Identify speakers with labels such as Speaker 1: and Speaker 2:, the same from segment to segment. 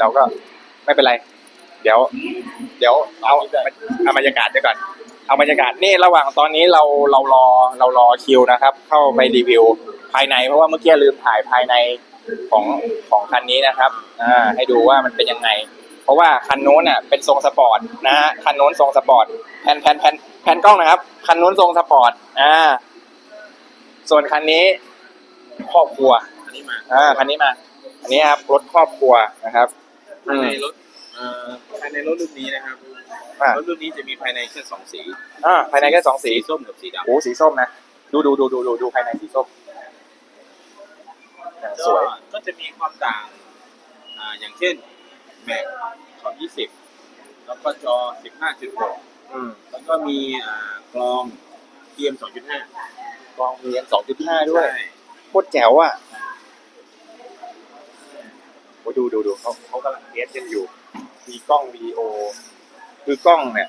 Speaker 1: เราก็ไม่เป็นไร เดี๋ยว เดี๋ยวเอาเอาบรรยากาศไปก่อน เอาบรรยากาศนี่ระหว่างตอนนี้เราเรารอเรารอคิวนะครับ เข้าไปรีวิวภายในเพราะว่าเมื่อกี้ลืมถ่ายภายในของของคันนี้นะครับอ่าให้ดูว่ามันเป็นยังไง เพราะว่าคันโน้นอะเป็นทรงสปอร์ตนะฮะคันโน้นทรงสปอร์ตแผ่นแผ่นแผ่นแผ่นกล้องนะครับ คันโน้นทรงสปอร์ตอ่าส่วนคันนี้ครอบครัว
Speaker 2: อันนี้มา
Speaker 1: อ่าคันนี้มา อันนี้ครับรถครอบครัวนะครับ
Speaker 2: ภายในรถเอ่อภายในรถรุ่นนี้นะครับ
Speaker 1: อ่า ร
Speaker 2: ถรุ่นนี้จะมีภายในแค่สองสี
Speaker 1: อ่าภายในแค่สองสี
Speaker 2: ส้มกับสีดำ
Speaker 1: โอ้สีส้มนะ ดูดูดูดูดูดูภายในสีส้มอ่าสวย
Speaker 2: ก็ก็จะมีความต่างอ่าอย่างเช่นแม็กขอบ20แล้วก็จอ15.6
Speaker 1: อืม
Speaker 2: แล้วก็มีอ่ากรอง PM 2.5
Speaker 1: กล้องเรียนสองจุดห้าด้วย
Speaker 2: ใช่
Speaker 1: โคตรแจ๋วอะโอ้ดูดูดูเขาเขากำลังเทสกันอยู่ มีกล้องวิดีโอ คือกล้องเนี่ย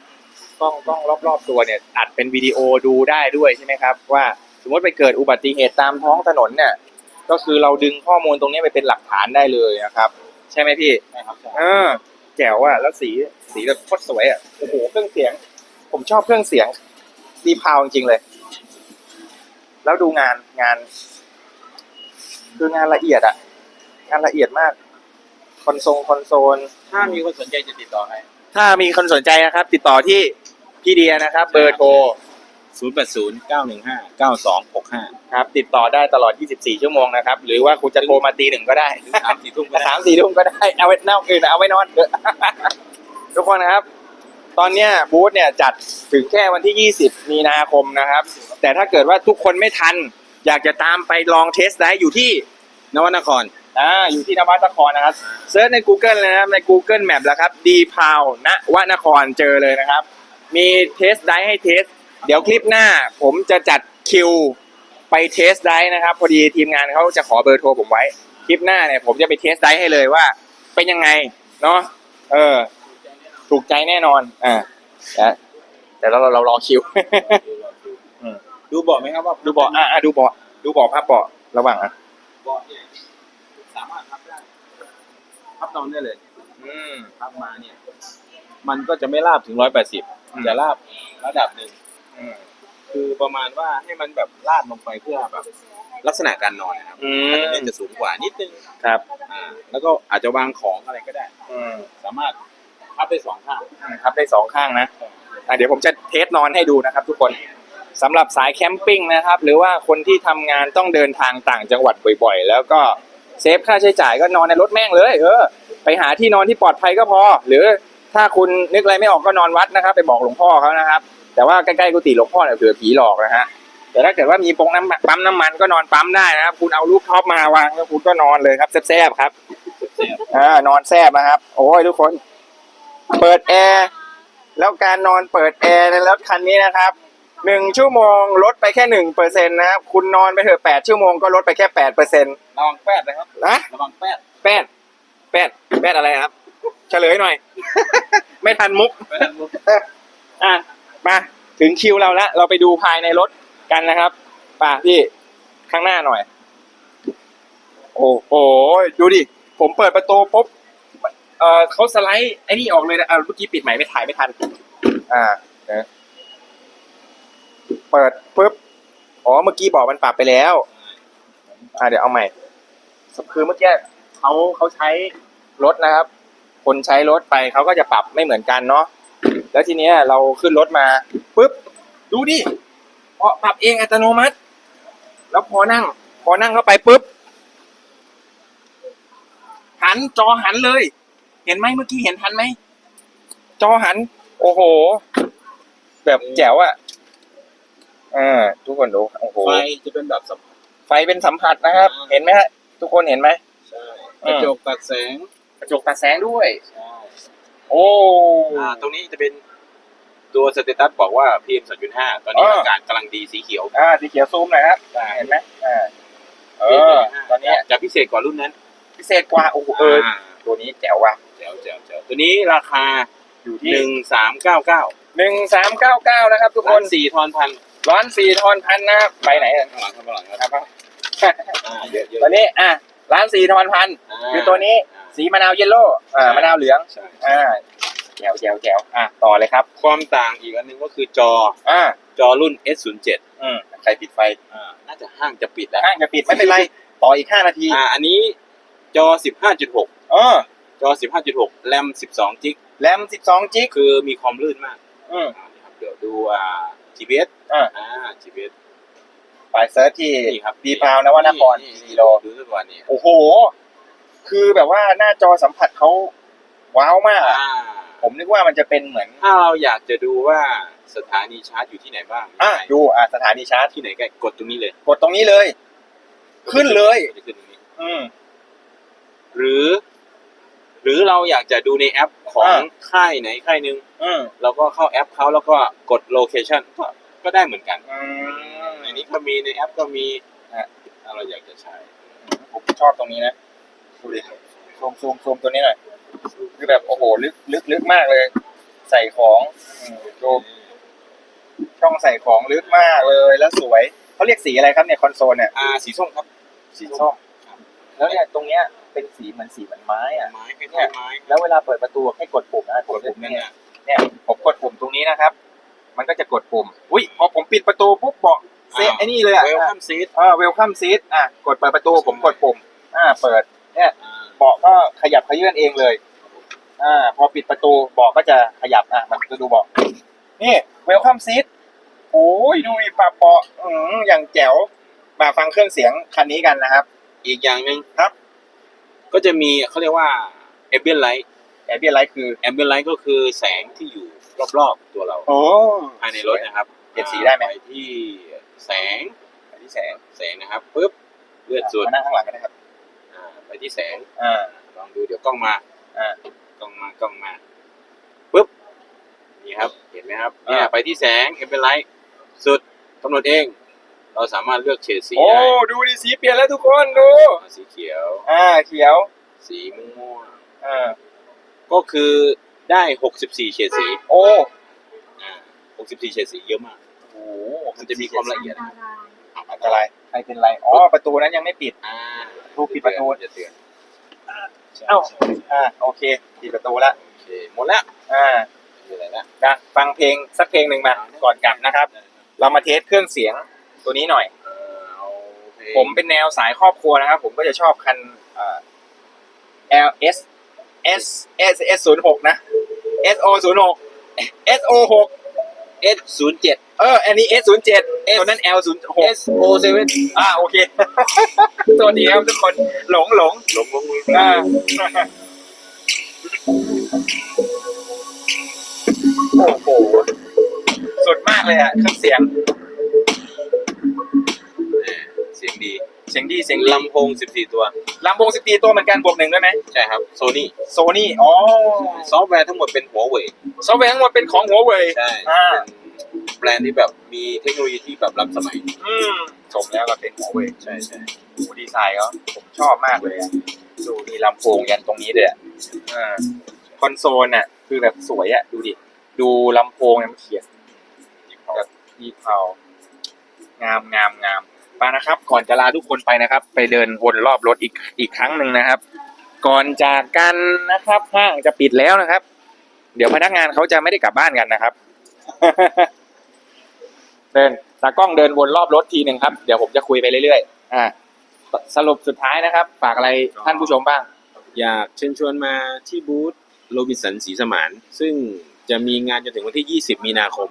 Speaker 1: กล้องกล้องรอบๆตัวเนี่ยอัดเป็นวิดีโอดูได้ด้วยใช่ไหมครับ ว่าสมมติไปเกิดอุบัติเหตุตามท้องถนนเนี่ย ก็คือเราดึงข้อมูลตรงนี้ไปเป็นหลักฐานได้เลยนะครับ ใช่ไหมพี่
Speaker 2: ใช่ครับใช่
Speaker 1: เออแจ๋วอะแล้วสีสีแบบโคตรสวยอะโอ้โหเครื่องเสียง ผมชอบเครื่องเสียงดีพาวจริงๆเลย แล้วดูงานงาน คืองานละเอียดอะ งานละเอียดมาก คอนโซลคอนโซล
Speaker 2: ถ้ามีคนสนใจจะติดต่อให้
Speaker 1: ถ้ามีคนสนใจนะครับ ติดต่อที่พี่เดียนะครับ เบอร์โทร
Speaker 2: 080 915 9265
Speaker 1: ครับ ติดต่อได้ตลอด 24 ชั่วโมงนะครับ หรือว่าคุณจะโทรมาตีหนึ่งก็ได้
Speaker 2: หรือสามสี่ทุ่มก็ได้
Speaker 1: สามสี่ทุ่มก็ได้ เอาไว้นอกอื่นเอาไว้นอนเถอะ ทุกคนนะครับ ตอนเนี้ยบูธเนี่ยจัดถึงแค่วันที่ 20 มีนาคมนะครับ แต่ถ้าเกิดว่าทุกคนไม่ทัน อยากจะตามไปลองเทสได้อยู่ที่
Speaker 2: นวนคร
Speaker 1: อ่าอยู่ที่นวัตนครนะครับเซิร์ชใน Google เลยนะครับใน Google Map แล้วครับดีพาวนวนครเจอเลยนะครับ มีเทสได้ให้เทส เดี๋ยวคลิปหน้าผมจะจัดคิวไปเทสได้นะครับ พอดีทีมงานเขาจะขอเบอร์โทรผมไว้ คลิปหน้าเนี่ยผมจะไปเทสได้ให้เลยว่า เป็นยังไงเนาะเออ ถูกใจแน่นอนอ่าแล้วแต่เราเราเรารอคิวอืม
Speaker 2: ดูบอกไหมครับว่า
Speaker 1: ดูเบาะอะอะดูเบาะดูเบาะภาพเบาะระหว่างอะ
Speaker 2: เบาะเนี่ย สามารถพับได้พับนอนได้เลย
Speaker 1: อืม
Speaker 2: พับมาเนี่ย มันก็จะไม่ราบถึงร้อยแปดสิบ
Speaker 1: อืม
Speaker 2: จะราบระดับหนึ่ง
Speaker 1: อืม
Speaker 2: คือประมาณว่าให้มันแบบลาดลงไปเพื่อแบบลักษณะการนอนนะครับ
Speaker 1: อื
Speaker 2: อาจ
Speaker 1: ม
Speaker 2: จะเนี่ยจะสูงกว่านิดนึง
Speaker 1: ครับ
Speaker 2: อ่าแล้วก็อาจจะวางของอะไรก็ได้
Speaker 1: อืม
Speaker 2: สามารถพับได้สองข้าง
Speaker 1: ครับได้สองข้างนะอะเดี๋ยวผมจะเทสนอนให้ดูนะครับ ทุกคนสำหรับสายแคมปิ้งนะครับ หรือว่าคนที่ทำงานต้องเดินทางต่างจังหวัดบ่อยๆ แล้วก็ เซฟค่าใช้จ่ายก็นอนในรถแม่งเลย เออ ไปหาที่นอนที่ปลอดภัยก็พอ หรือถ้าคุณนึกอะไรไม่ออกก็นอนวัดนะครับ ไปบอกหลวงพ่อเขานะครับ แต่ว่าใกล้ๆกุฏิหลวงพ่อเนี่ยเผื่อผีหลอกนะฮะแต่ถ้าเกิดว่ามีปงน้ำปั๊มน้ำมันก็นอนปั๊มได้นะครับ คุณเอาลูกท็อปมาวางแล้วคุณก็นอนเลยครับแซ่บๆครับอ่านอนแซบนะครับ โอ้ยทุกคน เปิดแอร์แล้วการนอนเปิดแอร์ในรถคันนี้นะครับ หนึ่งชั่วโมงลดไปแค่หนึ่งเปอร์เซ็นต์นะครับคุณนอนไปเถอะแปดชั่วโมงก็ลดไปแค่แปดเปอร์เซ็นต์
Speaker 2: ระวังแป๊ดนะครับ
Speaker 1: นะ
Speaker 2: ระวังแป๊ด
Speaker 1: แปดแปดแปดอะไรครับ เฉลยหน่อย ไม่ทันมุก
Speaker 2: ไม่ทันมุก
Speaker 1: อะมาถึงคิวเราแล้วเราไปดูภายในรถกันนะครับป่าพี่ข้างหน้าหน่อย โอ้โหดูดิ ผมเปิดประตูปุ๊บเออเขาสไลด์ไอ้นี่ออกเลยนะอ่าเมื่อกี้ปิดใหม่ไม่ถ่ายไม่ทัน อ่าเดี๋ยว เปิดปุ๊บอ๋อเมื่อกี้บอกมันปรับไปแล้ว อ่าเดี๋ยวเอาใหม่คือเมื่อกี้เขาเขาใช้รถนะครับ คนใช้รถไปเขาก็จะปรับไม่เหมือนกันเนาะแล้วทีเนี้ยเราขึ้นรถมาปุ๊บดูดิพอปรับเองอัตโนมัติ แล้วพอนั่ง พอนั่งเข้าไปปุ๊บหันจอหันเลย เห็นไหมเมื่อกี้เห็นทันไหมจอหัน โอ้โห แบบแจ๋วอะ อ่าทุกคนดูโอ้โห
Speaker 2: ไฟจะเป็นแบบสัมผัส
Speaker 1: ไฟเป็นสัมผัสนะครับ
Speaker 2: อ่า
Speaker 1: เห็นไหมฮะทุกคนเห็นไหม
Speaker 2: ใช่
Speaker 1: อื
Speaker 2: กระ
Speaker 1: ม
Speaker 2: จกตัดแสง
Speaker 1: กระจกตัดแสงด้วย
Speaker 2: ใช่
Speaker 1: โอ้
Speaker 2: อ่าตรงนี้จะเป็นตัวสเตตัสบอกว่า PM 2.5 ตอนนี้
Speaker 1: อ่า
Speaker 2: อากาศกำลังดีสีเขียว
Speaker 1: อ่า สีเขียวซูมหน่อยครับเห็นไหมอ่าเออ ตอนเนี้ย
Speaker 2: จะพิเศษกว่ารุ่นนั้น
Speaker 1: พิเศษกว่า โอ้โหเออตัวนี้แจ๋วว่ะ
Speaker 2: เจ๋วเจ๋วเจ๋วตัวนี้ราคา
Speaker 1: อยู่ที่
Speaker 2: หนึ่งสามเก้าเก้า
Speaker 1: หนึ่งสามเก้าเก้านะครับทุกค
Speaker 2: คนนสี่ทอนพัน
Speaker 1: ร้อนสี่ทอนพันนะครับไปไหนอะ
Speaker 2: ข้างหลังข้างหลัง
Speaker 1: ค
Speaker 2: ค
Speaker 1: รั
Speaker 2: รับบอ่าเยอะเยอะ
Speaker 1: ตัวนี้อะร้านสี่ทอนพันาคือตัวนี้
Speaker 2: อ่า
Speaker 1: สีมะนาวเยลโล่อ่ามะนาวเหลือง
Speaker 2: ใช่
Speaker 1: อ่าแจ๋วแจ๋วแจ๋วอะต่อเลยครับ
Speaker 2: ความต่างอีกอันหนึงก็คือจอ
Speaker 1: อ่า
Speaker 2: จอรุ่น S07
Speaker 1: อืมใครปิดไฟ
Speaker 2: อ่าน่าจะห้างจะปิดแล้ว
Speaker 1: ห้างจะปิดไม่เป็นไรต่ออีกห้านาที
Speaker 2: อ่าอันนี้จอ15.6
Speaker 1: เออ
Speaker 2: จอ15.6แรม12จิก
Speaker 1: แรมสิบสองจิก
Speaker 2: คือมีความลื่นมาก
Speaker 1: อืม
Speaker 2: อ่านี่ครับเดี๋ยวดูอ่า GPS
Speaker 1: อ่า
Speaker 2: อ่า GPS
Speaker 1: ไปเซิร์ชที่
Speaker 2: นี่ครับ
Speaker 1: ดีพาวนวนคร
Speaker 2: นี่
Speaker 1: กิโล
Speaker 2: ดูสักวันนี้
Speaker 1: โอ้โห คือแบบว่าหน้าจอสัมผัสเขาว้าวมากอะ
Speaker 2: อ่า
Speaker 1: ผมนึกว่ามันจะเป็นเหมือน
Speaker 2: ถ้าเราอยากจะดูว่าสถานีชาร์จอยู่ที่ไหนบ้าง
Speaker 1: อะดูอะสถานีชาร์จ
Speaker 2: ที่ไหนก็กดตรงนี้เลย
Speaker 1: กดตรงนี้เลย ขึ้นเลย
Speaker 2: จะขึ้นตรงนี้
Speaker 1: อืม
Speaker 2: หรือ หรือเราอยากจะดูในแอปของ
Speaker 1: อ่า
Speaker 2: ค่ายไหนค่ายหนึ่ง
Speaker 1: อืม
Speaker 2: เราก็เข้าแอปเขาแล้วก็กดโลเคชันก็ก็ได้เหมือนกัน
Speaker 1: อืม
Speaker 2: ในนี้ก็มีในแอปก็มี
Speaker 1: อะ
Speaker 2: ถ้าเราอยากจะใช้
Speaker 1: ผมชอบตรงนี้นะดูดิซูมซูมซูมตัวนี้หน่อยคือแบบโอ้โหลึกลึกลึกมากเลย ใส่ของอืมดูช่องใส่ของลึกมากเลยแล้วสวยเขาเรียกสีอะไรครับเนี่ยคอนโซลเนี่ย
Speaker 2: อ่าสีส้มครับ
Speaker 1: สีส้ม แล้วเนี่ยตรงเนี้ย เป็นสีเหมือนสีเหมือนไม้อะ
Speaker 2: ไม้คล้ายๆไม้
Speaker 1: แล้วเวลาเปิดประตูให้กดปุ่มนะ
Speaker 2: กดปุ่มนั่น
Speaker 1: เนี่ย
Speaker 2: น่ะ
Speaker 1: เนี่ยผมกดปุ่มตรงนี้นะครับ มันก็จะกดปุ่มอุ้ยพอผมปิดประตูปุ๊บบอกเซฟไอ้นี่เลยอะ
Speaker 2: เวลคัมซีท
Speaker 1: เออเวลคัมซีทอะกดเปิดประตูผมกดปุ่มอ่าเปิดเนี่ยเบาะก็ขยับขยื่นเองเลยอ่าพอปิดประตูเบาะก็จะขยับอะมันจะดูเบาะนี่เวลคัมซีทโอ้ยดูดิปรับเบาะอืมอย่างแจ๋วมาฟังเครื่องเสียงคันนี้กันนะครับ
Speaker 2: อีกอย่างหนึ่ง
Speaker 1: ครับ
Speaker 2: ก็จะมีเขาเรียกว่าแอมเบียนไลท์
Speaker 1: แอร์เบียไลท์คือ
Speaker 2: แอมเบียนไลท์ก็คือแสงที่อยู่รอบๆตัวเรา
Speaker 1: โอ้
Speaker 2: ภายในรถนะครับ
Speaker 1: เปลี่ยนสีได้ไหม
Speaker 2: ปที่แสง
Speaker 1: ไปที่แสง
Speaker 2: แสงนะครับปุ๊บเลือดสุด
Speaker 1: มานั่งข้างหลังก็ได้ครับ
Speaker 2: อ่าไปที่แสง
Speaker 1: อ่า
Speaker 2: ลองดูเดี๋ยวกล้องมา
Speaker 1: อ่า
Speaker 2: กล้องมากล้องมาปุ๊บนี่ครับเห็นไหมครับเนี่ย
Speaker 1: อ่า
Speaker 2: ไปที่แสงแอมเบียนไลท์สุดกำหนดเอง เราสามารถเลือกเฉดสี
Speaker 1: โอ้
Speaker 2: ได้
Speaker 1: ดูดิสีเปลี่ยนแล้วทุกคนดู
Speaker 2: สีเขียว
Speaker 1: อ่าเขียว
Speaker 2: สีม่วง
Speaker 1: อ่า
Speaker 2: ๆก็คือได้ 64 เฉดสี
Speaker 1: โอ้
Speaker 2: อ่า64 เฉดสีเยอะมาก
Speaker 1: โห
Speaker 2: มันจะมีความละเอียด
Speaker 1: อันตรายใครเป็นไร อ๋อ ประตูนั้นยังไม่ปิด
Speaker 2: อ่า
Speaker 1: รูปปิดประตู
Speaker 2: จะเตือน
Speaker 1: เอ้า อ่า โอเค ปิดประตูแล้ว
Speaker 2: โอเคหมดแล้ว
Speaker 1: อ่า
Speaker 2: มีอะไรแล้ว
Speaker 1: นะ ฟังเพลงสักเพลงหนึ่งมา ก่อนกลับนะครับ เรามาเทสเครื่องเสียง ตัวนี้หน่อย
Speaker 2: เออเอาเพลง
Speaker 1: ผมเป็นแนวสายครอบครัวนะครับ ผมก็จะชอบคันอ่า L S S S S ศูนย์หกนะ S O ศูนย์หก S O หก
Speaker 2: S ศูนย์เจ็ด
Speaker 1: เออ อันนี้ S ศูนย์เจ็ดตัวนั้น L ศูนย์หก
Speaker 2: S O เซเว่น
Speaker 1: อ่าโอเคตัวนี้ครับทุกคนหลงหลง
Speaker 2: หลงหลงหลง
Speaker 1: อ่าโอ้โหสุดมากเลยอะเครื่องเสียง
Speaker 2: เสียงดี
Speaker 1: เสียงดีเสียงดี
Speaker 2: ลำโพง 14 ตัว
Speaker 1: ลำโพงสิบตีตัวเหมือนกันบวกหนึ่งด้วยไหม
Speaker 2: ใช่ครับโซนี่
Speaker 1: โซนี่อ๋อ
Speaker 2: ซอฟต์แวร์ทั้งหมดเป็นหัวเว่ย
Speaker 1: ซอฟต์แวร์ทั้งหมดเป็นของหัวเว่ย
Speaker 2: ใช่
Speaker 1: อ่า
Speaker 2: เป็นแบรนด์ที่แบบมีเทคโนโลยีที่แบบล้ำสมัย
Speaker 1: อืมสมแล้วก็เป็นหัวเว่ย
Speaker 2: ใช่ใช่
Speaker 1: ดูดีไซน์เขาผมชอบมากเลยอะดูมีลำโพงยันตรงนี้เลยอะอ่าคอนโซลน่ะ คือแบบสวยอะดูดิ ดูลำโพงเนี่ยมันเขียนแบบดีเทางามงามงาม ไปนะครับ ก่อนจะลาทุกคนไปนะครับ ไปเดินวนรอบรถอีกอีกครั้งหนึ่งนะครับ ก่อนจากกันนะครับห้างจะปิดแล้วนะครับ เดี๋ยวพนักงานเขาจะไม่ได้กลับบ้านกันนะครับ เดินตากล้องเดินวนรอบรถทีหนึ่งครับ เดี๋ยวผมจะคุยไปเรื่อยๆอ่าสรุปสุดท้ายนะครับ ฝากอะไรท่านผู้ชมบ้าง
Speaker 2: อยากเชิญชวนมาที่บูธโรบินสันสีสมาน ซึ่งจะมีงานจนถึงวันที่ 20 มีนาคม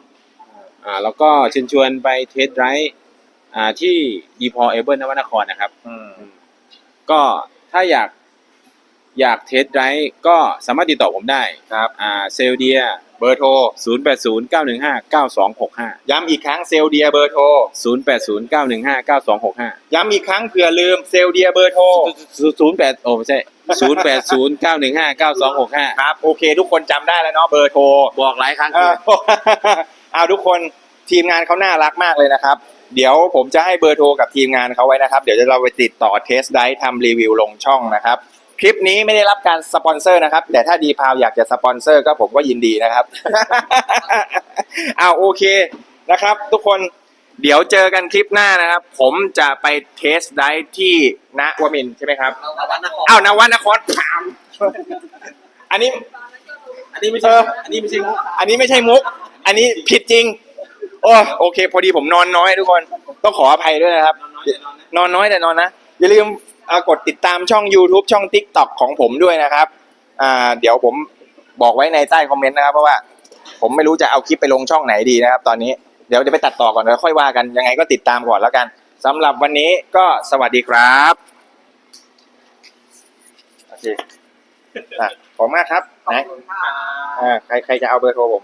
Speaker 2: อ่า แล้วก็เชิญชวนไปเทสไรด์ อ่าที่ดีพอเอเบิลนวนครนะครับ
Speaker 1: อืม
Speaker 2: ก็ถ้าอยากอยากเทสไรด์ก็สามารถติดต่อผมได้
Speaker 1: ครับ
Speaker 2: อ่าเซลเดีย
Speaker 1: เบอร์โทร
Speaker 2: 0 8 0 9 1 5 9 2 6 5
Speaker 1: ย้ำอีกครั้งเซลเดียเบอร์โทร
Speaker 2: 0 8 0 9 1 5 9 2 6 5
Speaker 1: ย้ำอีกครั้งเผื่อลืมเซลเดียเบอร์โทร
Speaker 2: 0 8โอ้ไม่ใช่ 0 8 0 9 1 5 9 2 6 5
Speaker 1: ครับ โอเค ทุกคนจำได้แล้วเนาะเบอร์โทร
Speaker 2: บอกหลายครั้ง
Speaker 1: เออ เอาทุกคนทีมงานเขาน่ารักมากเลยนะครับ เดี๋ยวผมจะให้เบอร์โทรกับทีมงานเขาไว้นะครับ เดี๋ยวเราไปติดต่อเทสได้ทำรีวิวลงช่องนะครับ คลิปนี้ไม่ได้รับการสปอนเซอร์นะครับ แต่ถ้าดีพาวอยากจะสปอนเซอร์ก็ผมก็ยินดีนะครับเอาโอเคนะครับ ทุกคนเดี๋ยวเจอกันคลิปหน้านะครับ ผมจะไปเทสได้ที่ณวมินทร์ใช่ไหมครับ
Speaker 3: เอาวัดนคร
Speaker 1: อ้าวนวนครพาม อันนี้
Speaker 2: อันนี้ไม่ใช่
Speaker 1: เออ
Speaker 2: อันนี้ไม่ใช่มุก
Speaker 1: อันนี้ไม่ใช่มุก อันนี้ผิดจริง โอ้โอเค พอดีผมนอนน้อยทุกคนต้องขออภัยด้วยนะครับ
Speaker 2: นอนน้อยแต่นอนนะ
Speaker 1: อย่าลืมกดติดตามช่อง YouTube ช่อง TikTok ของผมด้วยนะครับอ่าเดี๋ยวผมบอกไว้ในใต้คอมเมนต์นะครับ เพราะว่า ผมไม่รู้จะเอาคลิปไปลงช่องไหนดีนะครับ ตอนนี้เดี๋ยวจะไปตัดต่อก่อนแล้วค่อยว่ากันยังไงก็ติดตามก่อนแล้วกันสำหรับวันนี้ก็สวัสดีครับโอเคอะขอบคุณมากครั
Speaker 3: บ
Speaker 1: นะ
Speaker 3: คุณค่ะ
Speaker 1: อ่าใครใครจะเอาเบอร์โทรผม